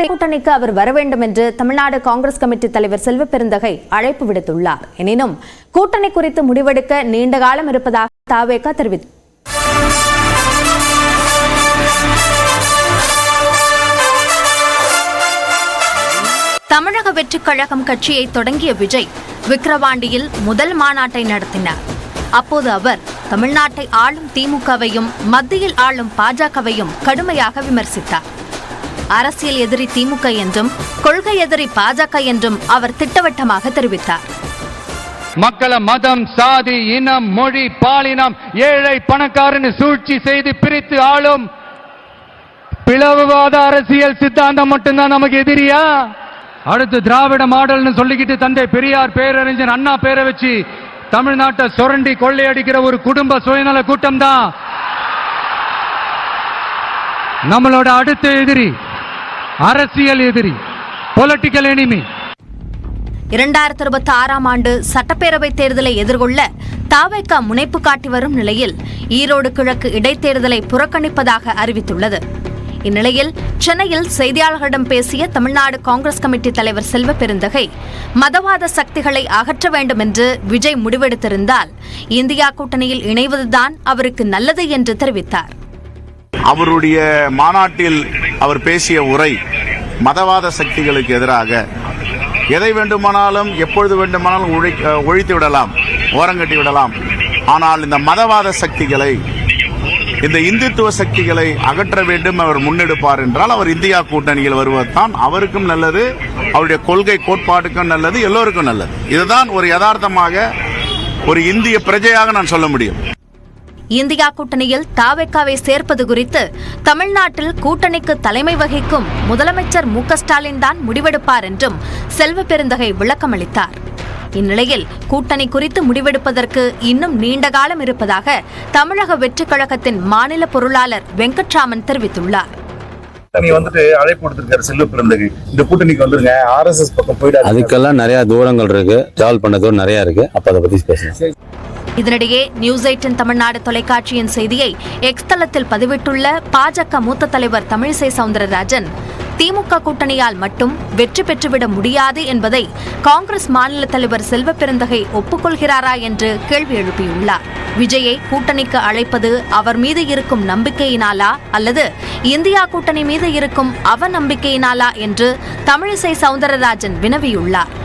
தமிழகத்தை கூட்டணிக்கு அவர் வர வேண்டும் என்று தமிழ்நாடு காங்கிரஸ் கமிட்டி தலைவர் செல்வ பெருந்தகை அழைப்பு விடுத்துள்ளார். எனினும் கூட்டணி குறித்து முடிவெடுக்க நீண்ட காலம் இருப்பதாக தாவேகா தெரிவித்தார் தமிழக வெற்றிக் கழகம் கட்சியை தொடங்கிய விஜய் விக்கிரவாண்டியில் முதல் மாநாட்டை நடத்தினார். அப்போது அவர் தமிழ்நாட்டை ஆளும் திமுகவையும் மத்தியில் ஆளும் பாஜகவையும் கடுமையாக விமர்சித்தார். அரசியல் எதிரி திமுக என்றும் கொள்கை எதிரி பாஜக என்றும் அவர் திட்டவட்டமாக தெரிவித்தார். மக்களை மதம் சாதி இனம் மொழி பாலினம் ஏழை பணக்காரன்னு சூழ்ச்சி செய்து பிரித்து ஆளும் பிளவுவாத அரசியல் சித்தாந்தம் மட்டும்தான் நமக்கு எதிரியா? அடுத்து திராவிட மாடல்னு சொல்லிக்கிட்டு தந்தை பெரியார் பேரறிஞர் அண்ணா பேரை வச்சு தமிழ்நாட்டை சுரண்டி கொள்ளையடிக்கிற ஒரு குடும்ப சுயநல கூட்டம் தான் நம்மளோட அடுத்த எதிரி. அரசியல் எதிரி பொலிட்டிக்கல் எனிமி இரண்டாயிரத்தி இருபத்தி ஆறாம் ஆண்டு சட்டப்பேரவைத் தேர்தலை எதிர்கொள்ள தாவேகா முனைப்பு காட்டி வரும் நிலையில் ஈரோடு கிழக்கு இடைத்தேர்தலை புறக்கணிப்பதாக அறிவித்துள்ளது. இந்நிலையில் சென்னையில் செய்தியாளர்களிடம் பேசிய தமிழ்நாடு காங்கிரஸ் கமிட்டி தலைவர் செல்வ பெருந்தகை மதவாத சக்திகளை அகற்ற வேண்டும் என்று விஜய் முடிவெடுத்திருந்தால் இந்தியா கூட்டணியில் இணைவதுதான் அவருக்கு நல்லது என்று தெரிவித்தார். அவருடைய மாநாட்டில் அவர் பேசிய உரை மதவாத சக்திகளுக்கு எதிராக எதை வேண்டுமானாலும் எப்பொழுது வேண்டுமானாலும் ஒழி- ஒழித்து விடலாம் ஓரங்கட்டி விடலாம். ஆனால் இந்த மதவாத சக்திகளை இந்த இந்துத்துவ சக்திகளை அகற்ற வேண்டும் அவர் முன்னெடுப்பார் என்றால் அவர் இந்தியா கூட்டணியில் வருவதுதான் அவருக்கும் நல்லது அவருடைய கொள்கை கோட்பாட்டுக்கும் நல்லது எல்லோருக்கும் நல்லது. இதுதான் ஒரு யதார்த்தமாக ஒரு இந்திய பிரஜையாக நான் சொல்ல முடியும். இந்தியா கூட்டணியில் தாவேக்காவை சேர்ப்பது குறித்து தமிழ்நாட்டில் கூட்டணிக்கு தலைமை வகிக்கும் முதலமைச்சர் மு க ஸ்டாலின் தான் முடிவெடுப்பார் என்றும் செல்வ பெருந்தகை விளக்கமளித்தார். இந்நிலையில் கூட்டணி குறித்து முடிவெடுப்பதற்கு இன்னும் நீண்ட காலம் இருப்பதாக தமிழக வெற்றிக் கழகத்தின் மாநில பொருளாளர் வெங்கட்ராமன் தெரிவித்துள்ளார். கூட்டணி வந்துட்டு அழைப்பு கொடுத்திருக்காரு செல்வ பிறந்தகு இந்த கூட்டணிக்கு வந்துருங்க. ஆர்எஸ்எஸ் பக்கம் போயிடாது அதுக்கெல்லாம் நிறைய தூரங்கள் இருக்கு. டிராவல் பண்ண தூரம் நிறைய இருக்கு. அப்ப அதை பத்தி பேசலாம். இதனிடையே நியூஸ் எயிட்டின் தமிழ்நாடு தொலைக்காட்சியின் செய்தியை எக்ஸ் தளத்தில் பதிவிட்டுள்ள பாஜக மூத்த தலைவர் தமிழிசை சவுந்தரராஜன். திமுக கூட்டணியால் மட்டும் வெற்றி பெற்றுவிட முடியாது என்பதை காங்கிரஸ் மாநில தலைவர் செல்வ பெருந்தகை ஒப்புக்கொள்கிறாரா என்று கேள்வி எழுப்பியுள்ளார். விஜயை கூட்டணிக்கு அழைப்பது அவர் மீது இருக்கும் நம்பிக்கையினாலா அல்லது இந்தியா கூட்டணி மீது இருக்கும் அவநம்பிக்கையினாலா என்று தமிழிசை சவுந்தரராஜன் வினவியுள்ளார்.